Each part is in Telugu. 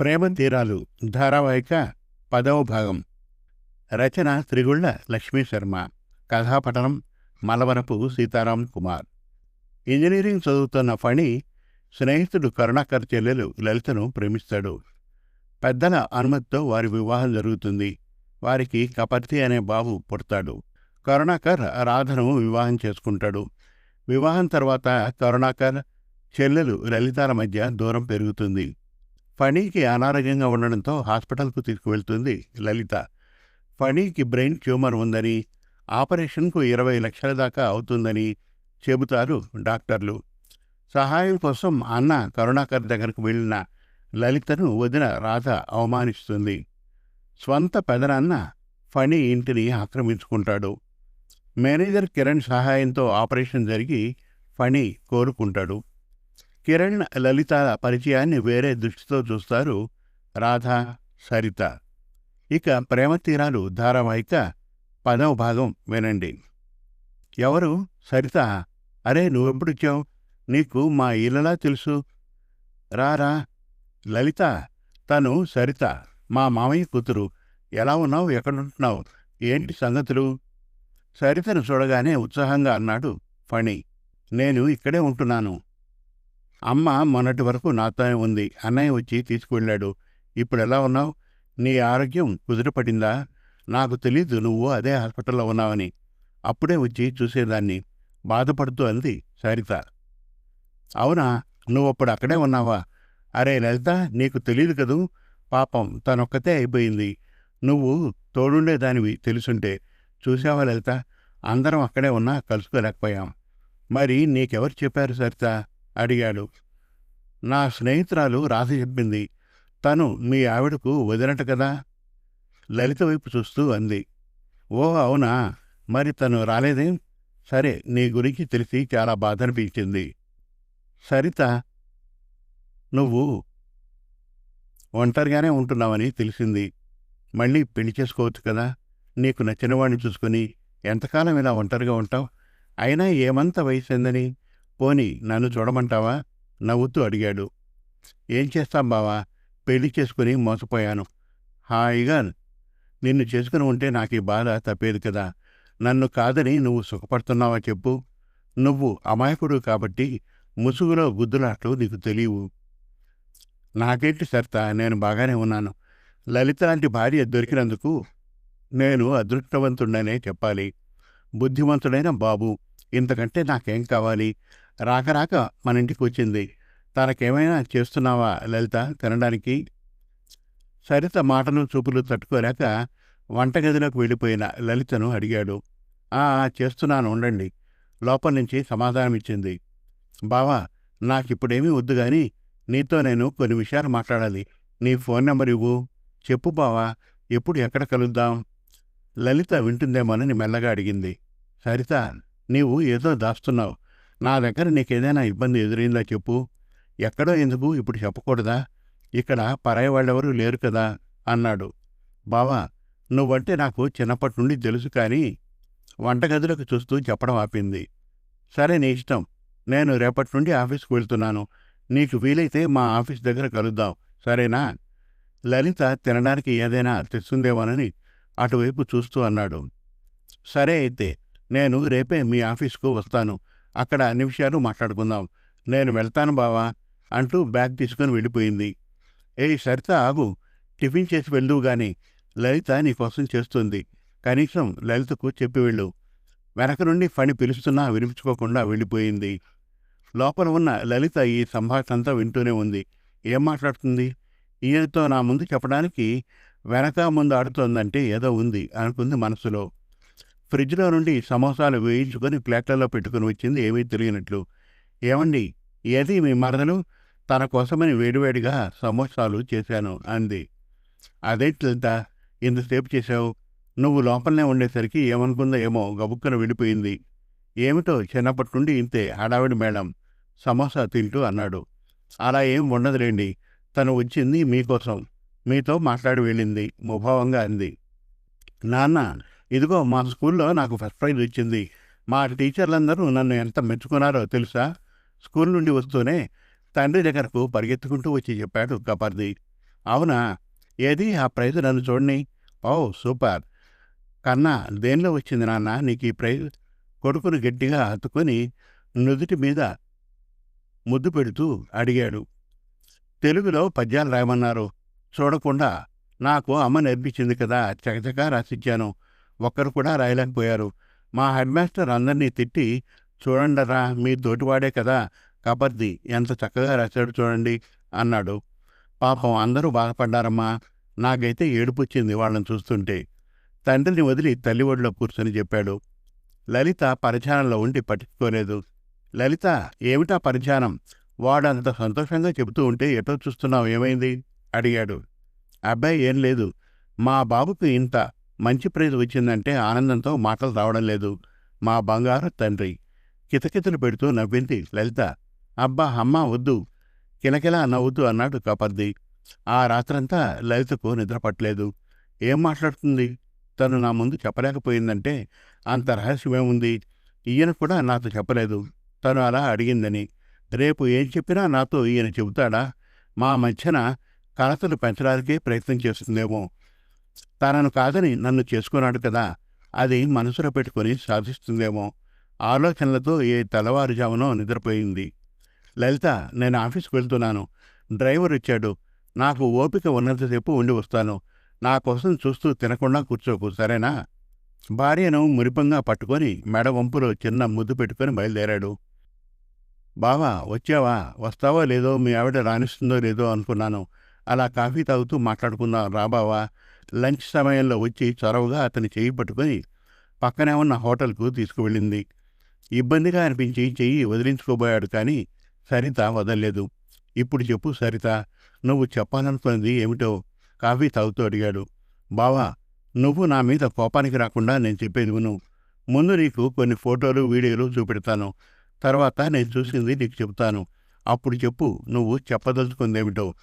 ప్రేమ తీరాలు. ధారావాహిక పదవ భాగం. రచన త్రిగుళ్ళ లక్ష్మీ శర్మ. కథాపఠనం మలవరపు సీతారాం కుమార్. ఇంజనీరింగ్ చదువుతున్న ఫణి స్నేహితుడు కరుణాకర్ చెల్లెలు లలితను ప్రేమిస్తాడు. పెద్దల అనుమతితో వారి వివాహం జరుగుతుంది. వారికి కపర్తి అనే బాబు పుడతాడు. కరుణాకర్ రాధను వివాహం చేసుకుంటాడు. వివాహం తర్వాత కరుణాకర్ చెల్లెలు లలితాల మధ్య దూరం పెరుగుతుంది. ఫణీకి అనారోగ్యంగా ఉండడంతో హాస్పిటల్కు తీసుకువెళ్తుంది లలిత. ఫణీకి బ్రెయిన్ ట్యూమర్ ఉందని ఆపరేషన్కు ఇరవై లక్షల దాకా అవుతుందని చెబుతారు డాక్టర్లు. సహాయం కోసం అన్న కరుణాకర్ దగ్గరకు వెళ్ళిన లలితను వదిన రాధ అవమానిస్తుంది. స్వంత పెదనాన్న ఫణి ఇంటిని ఆక్రమించుకుంటాడు. మేనేజర్ కిరణ్ సహాయంతో ఆపరేషన్ జరిగి ఫణి కోరుకుంటాడు. కిరణ్ లలిత పరిచయాన్ని వేరే దృష్టితో చూస్తారు రాధ సరిత. ఇక ప్రేమ తీరాలు ధారావాహిక పదవ భాగం వినండి. ఎవరు? సరిత. అరే నువ్వెప్పుడిచ్చావు నీకు మా ఇళ్ళలా తెలుసు. రారా? లలిత. తను సరిత. మా మామయ్య కూతురు. ఎలా ఉన్నావు? ఎక్కడుంటున్నావు? ఏంటి సంగతులు? సరితను చూడగానే ఉత్సాహంగా అన్నాడు ఫణి. నేను ఇక్కడే ఉంటున్నాను. అమ్మ మొన్నటి వరకు నాతోనే ఉంది అన్నయ్య వచ్చి తీసుకువెళ్ళాడు ఇప్పుడు ఎలా ఉన్నావు? నీ ఆరోగ్యం కుదిరపడిందా నాకు తెలీదు నువ్వు అదే హాస్పిటల్లో ఉన్నావని. అప్పుడే వచ్చి చూసేదాన్ని. బాధపడుతూ అంది సరిత. అవునా? నువ్వప్పుడు అక్కడే ఉన్నావా? అరే లలిత నీకు తెలియదు కదూ? పాపం తనొక్కతే అయిపోయింది. నువ్వు తోడుండేదానివి తెలుసుంటే. చూసావా లలిత? అందరం అక్కడే ఉన్నా కలుసుకోలేకపోయాం. మరి నీకెవరు చెప్పారు సరిత? అడిగాడు. నా స్నేహితురాలు రాసి చెప్పింది తను మీ ఆవిడకు వదినట కదా? లలిత వైపు చూస్తూ అంది. ఓ అవునా? మరి తను రాలేదేం? సరే నీ గురించి తెలిసి చాలా బాధ అనిపించింది. సరిత నువ్వు ఒంటరిగానే ఉంటున్నావని తెలిసింది. మళ్ళీ పెళ్ళి చేసుకోవచ్చు కదా? నీకు నచ్చిన వాడిని చూసుకుని ఎంతకాలం ఇలా ఒంటరిగా ఉంటావు? అయినా ఏమంత వయసెందని పోని నన్ను చూడమంటావా? నవ్వుతూ అడిగాడు. ఏం చేస్తాం బావా? పెళ్ళి చేసుకుని మోసపోయాను. హాయిగా నిన్ను చేసుకుని ఉంటే నాకు ఈ బాధ తప్పేది కదా. నన్ను కాదని నువ్వు సుఖపడుతున్నావా చెప్పు. నువ్వు అమాయకుడు కాబట్టి ముసుగులో గుద్దులాట్లు నీకు తెలియవు. నాకేంటి సర్త? నేను బాగానే ఉన్నాను. లలిత లాంటి భార్య దొరికినందుకు నేను అదృష్టవంతుడనే చెప్పాలి. బుద్ధిమంతుడైన బాబు ఇంతకంటే నాకేం కావాలి? రాక రాక మన ఇంటికి వచ్చింది. తనకేమైనా చేస్తున్నావా లలిత? తినడానికి? సరిత మాటలు చూపులు తట్టుకోలేక వంటగదిలోకి వెళ్ళిపోయిన లలితను అడిగాడు. ఆ ఆ, చేస్తున్నాను ఉండండి. లోపల నుంచి సమాధానమిచ్చింది బావా నాకిప్పుడేమీ వద్దు గాని నీతో నేను కొన్ని విషయాలు మాట్లాడాలి. నీ ఫోన్ నెంబర్ ఇవ్వు. చెప్పు బావా ఎప్పుడు ఎక్కడ కలుద్దాం? లలిత వింటుందేమోనని మెల్లగా అడిగింది. సరిత నీవు ఏదో దాస్తున్నావు. నా దగ్గర నీకేదైనా ఇబ్బంది ఎదురైందా చెప్పు. ఎక్కడో ఎందుకు ఇప్పుడు చెప్పకూడదా? ఇక్కడ పరాయి వాళ్ళెవరూ లేరు కదా అన్నాడు. బావా నువ్వంటే నాకు చిన్నప్పటి నుండి తెలుసు కానీ వంటగదిలోకి చూస్తూ చెప్పడం ఆపింది. సరే నీ ఇష్టం. నేను రేపటి నుండి ఆఫీస్కి వెళ్తున్నాను. నీకు వీలైతే మా ఆఫీస్ దగ్గర కలుద్దాం. సరేనా? లలిత తినడానికి ఏదైనా తెస్తుందేమోనని అటువైపు చూస్తూ అన్నాడు. సరే అయితే నేను రేపే మీ ఆఫీస్కు వస్తాను. అక్కడ అన్ని విషయాలు మాట్లాడుకుందాం. నేను వెళ్తాను బావా అంటూ బ్యాగ్ తీసుకుని వెళ్ళిపోయింది. ఏ సరిత ఆగు టిఫిన్ చేసి వెళ్దువు గాని లలిత నీకోసం చేస్తుంది. కనీసం లలితకు చెప్పి వెళ్ళు. వెనక నుండి ఫణి పిలుస్తున్నా వినిపించుకోకుండా వెళ్ళిపోయింది. లోపల ఉన్న లలిత ఈ సంభాషణ అంతా వింటూనే ఉంది. ఏం మాట్లాడుతుంది? ఈయనతో నా ముందు చెప్పడానికి వెనక ముందు ఆడుతోందంటే ఏదో ఉంది అనుకుంది మనసులో. ఫ్రిడ్జ్లో నుండి సమోసాలు వేయించుకొని ప్లేట్లలో పెట్టుకుని వచ్చింది ఏమీ తెలియనట్లు. ఏమండి ఏది మీ మరదలు? తన కోసమని వేడివేడిగా సమోసాలు చేశాను అంది. అదేంటి లలిత ఇంతసేపు చేశావు? నువ్వు లోపలనే ఉండేసరికి ఏమనుకుందో ఏమో గబుక్కన వెళ్ళిపోయింది ఏమిటో చిన్నప్పటి నుండి ఇంతే హడావిడి మేడం సమోసా తింటూ అన్నాడు. అలా ఏం ఉండదులేండి తను వచ్చింది మీకోసం. మీతో మాట్లాడి వెళ్ళింది ముభావంగా అంది. నాన్న ఇదిగో మా స్కూల్లో నాకు ఫస్ట్ ప్రైజ్ వచ్చింది మా టీచర్లందరూ నన్ను ఎంత మెచ్చుకున్నారో తెలుసా? స్కూల్ నుండి వస్తూనే తండ్రి దగ్గరకు పరిగెత్తుకుంటూ వచ్చి చెప్పాడు కపర్ది అవునా? ఏది? ఆ ప్రైజ్ నన్ను చూడని ఓ సూపర్. కన్నా దేనిలో వచ్చింది నాన్న? నీకు ఈ ప్రైజ్? కొడుకును గట్టిగా హత్తుకొని నుదుటి మీద ముద్దు పెడుతూ అడిగాడు. తెలుగులో పద్యాలు రాయమన్నారు. చూడకుండా నాకు అమ్మ నేర్పించింది కదా చకచకా రాసిచ్చాను. ఒక్కరు కూడా రాయలేకపోయారు. మా హెడ్ మాస్టర్ అందరినీ తిట్టి చూడండరా మీ తోటివాడే కదా కబర్ది ఎంత చక్కగా రాశాడు చూడండి అన్నాడు. పాపం అందరూ బాధపడ్డారమ్మా. నాకైతే ఏడుపుచ్చింది వాళ్ళని చూస్తుంటే. తండ్రిని వదిలి తల్లి ఒడిలో కూర్చొని చెప్పాడు. లలిత పరిచానంలో ఉండి పట్టించుకోలేదు. లలిత ఏమిటా పరిచానం వాడంత సంతోషంగా చెబుతూ ఉంటే ఎటో చూస్తున్నావు ఏమైంది? అడిగాడు. అబ్బాయి ఏం లేదు. మా బాబుకు ఇంత మంచి ప్రైజ్ వచ్చిందంటే ఆనందంతో మాటలు రావడం లేదు. మా బంగారు తండ్రి. కితకితలు పెడుతూ నవ్వింది లలిత. అబ్బా అమ్మ వద్దు. కిలకిలా నవ్వుతూ అన్నాడు కపర్ది. ఆ రాత్రంతా లలితకు నిద్రపట్టలేదు ఏం మాట్లాడుతుంది? తను నా ముందు చెప్పలేకపోయిందంటే అంత రహస్యమేముంది ఈయన కూడా నాతో చెప్పలేదు. తను అలా అడిగిందని. రేపు ఏం చెప్పినా నాతో ఈయన చెబుతాడా? మా మధ్యన కలతలు పెంచడానికే ప్రయత్నం చేస్తుందేమో. తనను కాదని నన్ను చేసుకున్నాడు కదా అది మనసులో పెట్టుకుని సాధిస్తుందేమో. ఆలోచనలతో ఏ తెల్లవారుజామునో నిద్రపోయింది. లలిత నేను ఆఫీస్కి వెళ్తున్నాను. డ్రైవర్ ఇచ్చాడు నాకు ఓపిక ఉన్నంతసేపు ఉండి వస్తాను. నా కోసం చూస్తూ తినకుండా కూర్చోకు సరేనా? భార్యను మురిపంగా పట్టుకొని మెడ వంపులో చిన్న ముద్దు పెట్టుకొని బయలుదేరాడు. బావా వచ్చావా? వస్తావో లేదో మీ ఆవిడ రాణిస్తుందో లేదో అనుకున్నాను. అలా కాఫీ తాగుతూ మాట్లాడుకుందాం రాబావా లంచ్ సమయంలో వచ్చి చొరవగా అతని చెయ్యి పట్టుకొని పక్కనే ఉన్న హోటల్కు తీసుకువెళ్ళింది. ఇబ్బందిగా అనిపించి చెయ్యి వదిలించుకోబోయాడు కానీ సరిత వదలలేదు. ఇప్పుడు చెప్పు సరిత నువ్వు చెప్పాలనుకున్నది ఏమిటో కాఫీ తాగుతూ అడిగాడు. బావా నువ్వు నా మీద కోపానికి రాకుండా నేను చెప్పేది విను ముందు నీకు కొన్ని ఫోటోలు వీడియోలు చూపెడతాను. తర్వాత నేను చూసింది నీకు చెబుతాను. అప్పుడు చెప్పు నువ్వు చెప్పదలుచుకుందేమిటో.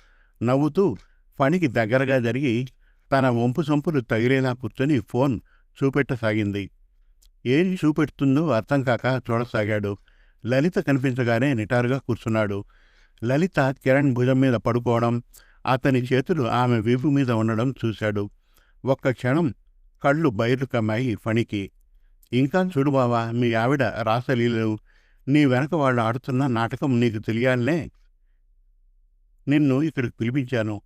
నవ్వుతూ పనికి దగ్గరగా జరిగి తన వంపు సొంపులు తగిలేలా కూర్చొని ఫోన్ చూపెట్టసాగింది. ఏం చూపెడుతుందో అర్థం కాక చూడసాగాడు. లలిత కనిపించగానే నిటారుగా కూర్చున్నాడు. లలిత కిరణ్ భుజం మీద పడుకోవడం అతని చేతులు ఆమె వీపు మీద ఉండడం చూశాడు. ఒక్క క్షణం కళ్ళు బయలు కమ్మాయి ఫణికి ఇంకా చూడు బావా మీ ఆవిడ రాసలీలు నీ వెనక వాళ్ళు ఆడుతున్న నాటకం నీకు తెలియాలనే నిన్ను ఇక్కడికి పిలిపించాను.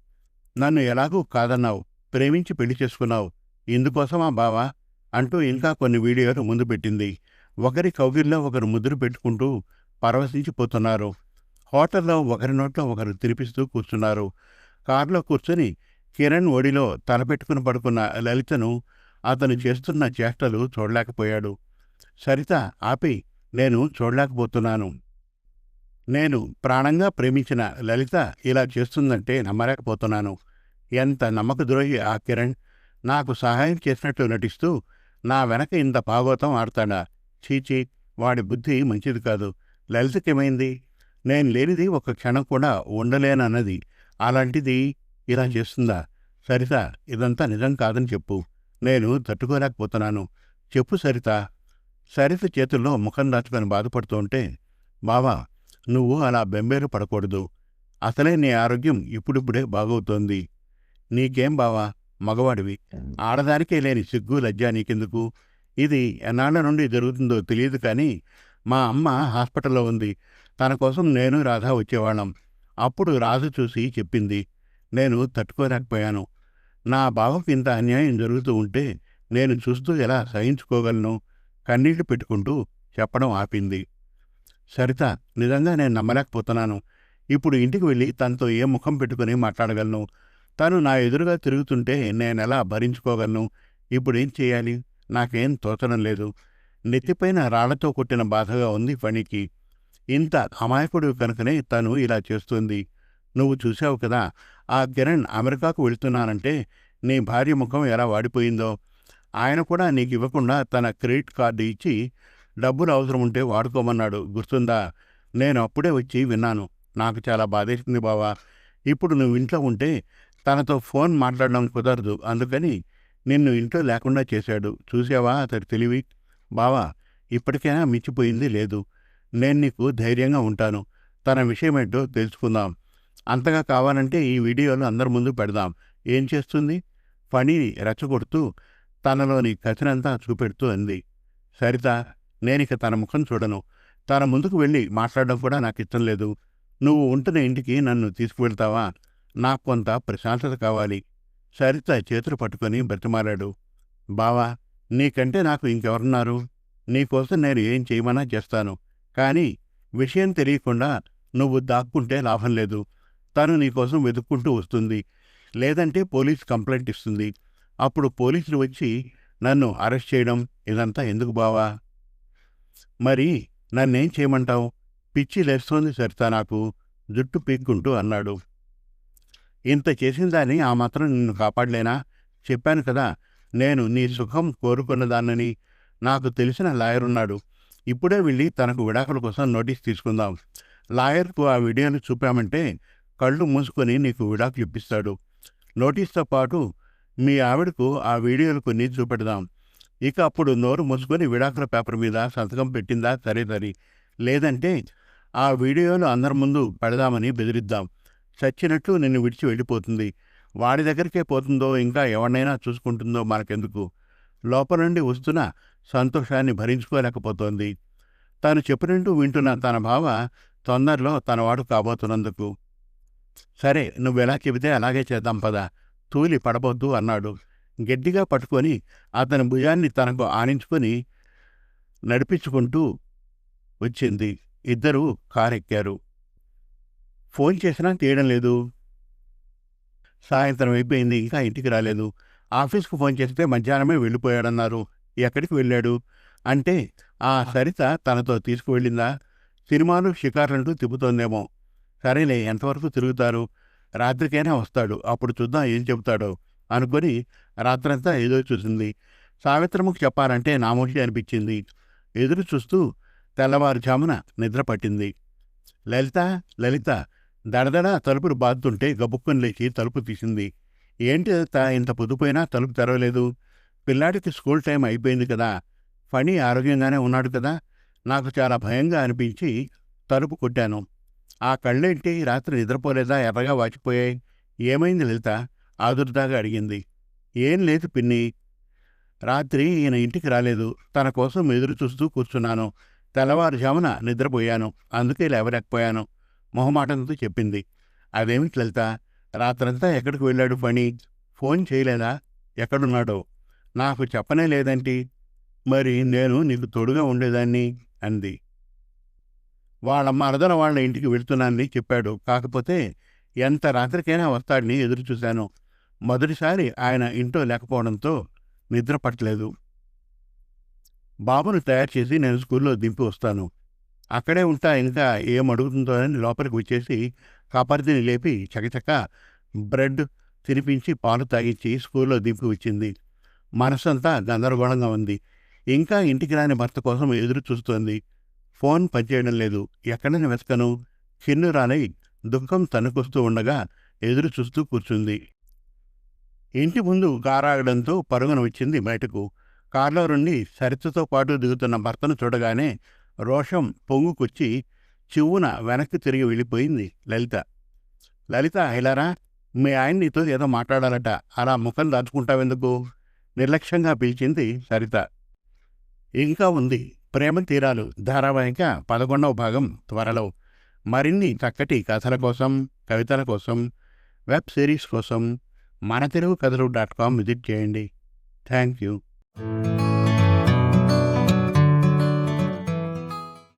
నన్ను ఎలాగూ కాదన్నావు. ప్రేమించి పెళ్ళి చేసుకున్నావు. ఇందుకోసమా బావా? అంటూ ఇంకా కొన్ని వీడియోలు ముందు పెట్టింది. ఒకరి కౌగిల్లో ఒకరు ముద్దులు పెట్టుకుంటూ పరవశించిపోతున్నారు హోటల్లో ఒకరి నోట్లో ఒకరు తినిపిస్తూ కూర్చున్నారు. కారులో కూర్చొని కిరణ్ ఒడిలో తలపెట్టుకుని పడుకున్న లలితను అతను చేస్తున్న చేష్టలు చూడలేకపోయాడు. సరిత ఆపి నేను చూడలేకపోతున్నాను. నేను ప్రాణంగా ప్రేమించిన లలిత ఇలా చేస్తుందంటే నమ్మలేకపోతున్నాను. ఎంత నమ్మకద్రోహి ఆ కిరణ్? నాకు సహాయం చేసినట్టు నటిస్తూ నా వెనక ఇంత భాగవతం ఆడతాడా? చీచీ వాడి బుద్ధి మంచిది కాదు. లలితకేమైంది? నేను లేనిది ఒక క్షణం కూడా ఉండలేనన్నది. అలాంటిది ఇలా చేస్తుందా? సరిత ఇదంతా నిజం కాదని చెప్పు. నేను తట్టుకోలేకపోతున్నాను. చెప్పు సరిత. సరిత చేతుల్లో ముఖం దాచుకొని బాధపడుతూ ఉంటే బావా నువ్వు అలా బెంబేరు పడకూడదు. అసలే నీ ఆరోగ్యం ఇప్పుడిప్పుడే బాగవుతోంది. నీకేం బావా? మగవాడివి. ఆడదానికే లేని సిగ్గు లజ్జ నీకెందుకు? ఇది ఎన్నాళ్ళ నుండి జరుగుతుందో తెలియదు కానీ మా అమ్మ హాస్పిటల్లో ఉంది. తన కోసం నేను రాధ వచ్చేవాళ్ళం. అప్పుడు రాధ చూసి చెప్పింది నేను తట్టుకోలేకపోయాను. నా బావకు ఇంత అన్యాయం జరుగుతూ ఉంటే నేను చూస్తూ ఎలా సహించుకోగలను? కన్నీళ్ళు పెట్టుకుంటూ చెప్పడం ఆపింది. సరిత నిజంగా నేను నమ్మలేకపోతున్నాను. ఇప్పుడు ఇంటికి వెళ్ళి తనతో ఏ ముఖం పెట్టుకుని మాట్లాడగలను? తను నా ఎదురుగా తిరుగుతుంటే నేను ఎలా భరించుకోగలను? ఇప్పుడేం చేయాలి? నాకేం తోచడం లేదు. నెత్తిపైన రాళ్ళతో కొట్టిన బాధగా ఉంది పనికి ఇంత అమాయకుడు కనుకనే తను ఇలా చేస్తుంది. నువ్వు చూశావు కదా ఆ కిరణ్ అమెరికాకు వెళ్తున్నానంటే నీ భార్య ముఖం ఎలా వాడిపోయిందో? ఆయన కూడా నీకు ఇవ్వకుండా తన క్రెడిట్ కార్డు ఇచ్చి డబ్బులు అవసరం ఉంటే వాడుకోమన్నాడు. గుర్తుందా? నేను అప్పుడే వచ్చి విన్నాను. నాకు చాలా బాధేసింది బావా. ఇప్పుడు నువ్వు ఇంట్లో ఉంటే తనతో ఫోన్ మాట్లాడడం కుదరదు. అందుకని నిన్ను ఇంట్లో లేకుండా చేశాడు. చూసావా అతడి తెలివి? బావా ఇప్పటికైనా మించిపోయింది లేదు. నేను నీకు ధైర్యంగా ఉంటాను. తన విషయమేంటో తెలుసుకుందాం. అంతగా కావాలంటే ఈ వీడియోలు అందరి ముందు పెడదాం. ఏం చేస్తుంది? ఫణిని రెచ్చగొడుతూ తనలోని కథనంతా చూపెడుతూ అంది. సరిత నేనిక తన ముఖం చూడను. తన ముందుకు వెళ్ళి మాట్లాడడం కూడా నాకు ఇష్టం లేదు. నువ్వు ఉంటున్న ఇంటికి నన్ను తీసుకువెళ్తావా? నాకు కొంత ప్రశాంతత కావాలి. సరిత చేతులు పట్టుకొని బ్రతిమాలాడు. బావా నీకంటే నాకు ఇంకెవరున్నారు? నీకోసం నేను ఏం చేయమన్నా చేస్తాను. కానీ విషయం తెలియకుండా నువ్వు దాక్కుంటే లాభం లేదు. తను నీకోసం వెతుక్కుంటూ వస్తుంది. లేదంటే పోలీస్ కంప్లైంట్ ఇస్తుంది. అప్పుడు పోలీసులు వచ్చి నన్ను అరెస్ట్ చేయడం ఇదంతా ఎందుకు బావా? మరి నన్నేం చేయమంటావు? పిచ్చి లేస్తోంది సరితా నాకు. జుట్టు పీక్కుంటూ అన్నాడు. ఇంత చేసిన దాన్ని ఆ మాత్రం నిన్ను కాపాడలేనా? చెప్పాను కదా నేను నీ సుఖం కోరుకున్నదాన్నని నాకు తెలిసిన లాయర్ ఉన్నాడు. ఇప్పుడే వెళ్ళి తనకు విడాకుల కోసం నోటీస్ తీసుకుందాం. లాయర్కు ఆ వీడియోను చూపామంటే కళ్ళు మూసుకొని నీకు విడాకులు ఇప్పిస్తాడు. నోటీస్తో పాటు మీ ఆవిడకు ఆ వీడియోలు కొన్ని చూపెడదాం. ఇక అప్పుడు నోరు మూసుకొని విడాకుల పేపర్ మీద సంతకం పెట్టిందా సరే సరే. లేదంటే ఆ వీడియోలు అందరి ముందు పెడదామని బెదిరిద్దాం. చచ్చినట్లు నిన్ను విడిచి వెళ్ళిపోతుంది. వాడి దగ్గరికే పోతుందో ఇంకా ఎవరినైనా చూసుకుంటుందో మనకెందుకు? లోపల నుండి వస్తున్న సంతోషాన్ని భరించుకోలేకపోతోంది. తాను చెప్పినట్టు వింటున్న తన భావ తొందరలో తనవాడు కాబోతున్నందుకు. సరే నువ్వెలా చెబితే అలాగే చేద్దాం పద. తూలి పడబోద్దు అన్నాడు. గట్టిగా పట్టుకొని అతని భుజాన్ని తనకు ఆనించుకొని నడిపించుకుంటూ వచ్చింది. ఇద్దరూ కారెక్కారు. ఫోన్ చేసినా తీయడం లేదు. సాయంత్రం అయిపోయింది ఇంకా ఇంటికి రాలేదు. ఆఫీస్కు ఫోన్ చేస్తే మధ్యాహ్నమే వెళ్ళిపోయాడన్నారు. ఎక్కడికి వెళ్ళాడు? అంటే ఆ సరిత తనతో తీసుకువెళ్ళిందా? సినిమాలు షికార్లంటూ తిప్పుతోందేమో. సరేలే ఎంతవరకు తిరుగుతారు? రాత్రికైనా వస్తాడు. అప్పుడు చూద్దాం ఏం చెబుతాడో అనుకొని రాత్రంతా ఏదో చూసింది. సావిత్రముకు చెప్పాలంటే నామోషి అనిపించింది. ఎదురు చూస్తూ తెల్లవారుజామున నిద్ర పట్టింది. లలిత లలిత దడదడ తలుపులు బాదుతుంటే గబుక్కుని లేచి తలుపు తీసింది. ఏంటి లలిత ఇంత పొద్దుపోయినా తలుపు తెరవలేదు? పిల్లాడికి స్కూల్ టైం అయిపోయింది కదా. ఫణి ఆరోగ్యంగానే ఉన్నాడు కదా. నాకు చాలా భయంగా అనిపించి తలుపు కొట్టాను. ఆ కళ్ళేంటి? రాత్రి నిద్రపోలేదా? ఎర్రగా వాచిపోయాయి. ఏమైంది లలిత? ఆదుర్దాగా అడిగింది. ఏం లేదు పిన్ని. రాత్రి ఈయన ఇంటికి రాలేదు. తన కోసం ఎదురు చూస్తూ కూర్చున్నాను. తెల్లవారుజామున నిద్రపోయాను. అందుకే లేవలేకపోయాను. మొహమాటంతో చెప్పింది. అదేమిటి లలిత? రాత్రంతా ఎక్కడికి వెళ్ళాడు పని ఫోన్ చేయలేదా? ఎక్కడున్నాడో? నాకు చెప్పనే లేదంటి? మరి నేను నీకు తోడుగా ఉండేదాన్ని? అంది. వాళ్ళ మరదల వాళ్ళ ఇంటికి వెళ్తున్నానని చెప్పాడు. కాకపోతే ఎంత రాత్రికైనా వస్తాడని ఎదురు చూశాను. మొదటిసారి ఆయన ఇంట్లో లేకపోవడంతో నిద్ర పట్టలేదు. బాబును తయారు చేసి నేను స్కూల్లో దింపి వస్తాను. అక్కడే ఉంటా ఇంకా ఏం అడుగుతుందో అని లోపలికి వచ్చేసి కాపరిదిని లేపి చకచక బ్రెడ్ తినిపించి పాలు తాగించి స్కూల్లో దింపి వచ్చింది. మనసంతా గందరగోళంగా ఉంది. ఇంకా ఇంటికి రాని భర్త కోసం ఎదురు చూస్తోంది. ఫోన్ పనిచేయడం లేదు. ఎక్కడని వెతకను? చిన్ను రానై దుఃఖం తనుకొస్తూ ఉండగా ఎదురు చూస్తూ కూర్చుంది. ఇంటి ముందు కారాగడంతో పరుగున వచ్చింది బయటకు. కారులో నుండి సరితతో పాటు దిగుతున్న భర్తను చూడగానే రోషం పొంగుకొచ్చి చివ్వున వెనక్కి తిరిగి వెళ్ళిపోయింది లలిత. లలిత హైలారా మీ ఆయన నీతో ఏదో మాట్లాడాలట. అలా ముఖం దాచుకుంటావెందుకు? నిర్లక్ష్యంగా పిలిచింది సరిత ఇంకా ఉంది. ప్రేమ తీరాలు. ధారావాహిక పదకొండవ భాగం త్వరలో. మరిన్ని చక్కటి కథల కోసం కవితల కోసం వెబ్ సిరీస్ కోసం మన తెలుగు కథలు డాట్ కామ్ విజిట్ చేయండి. Thank you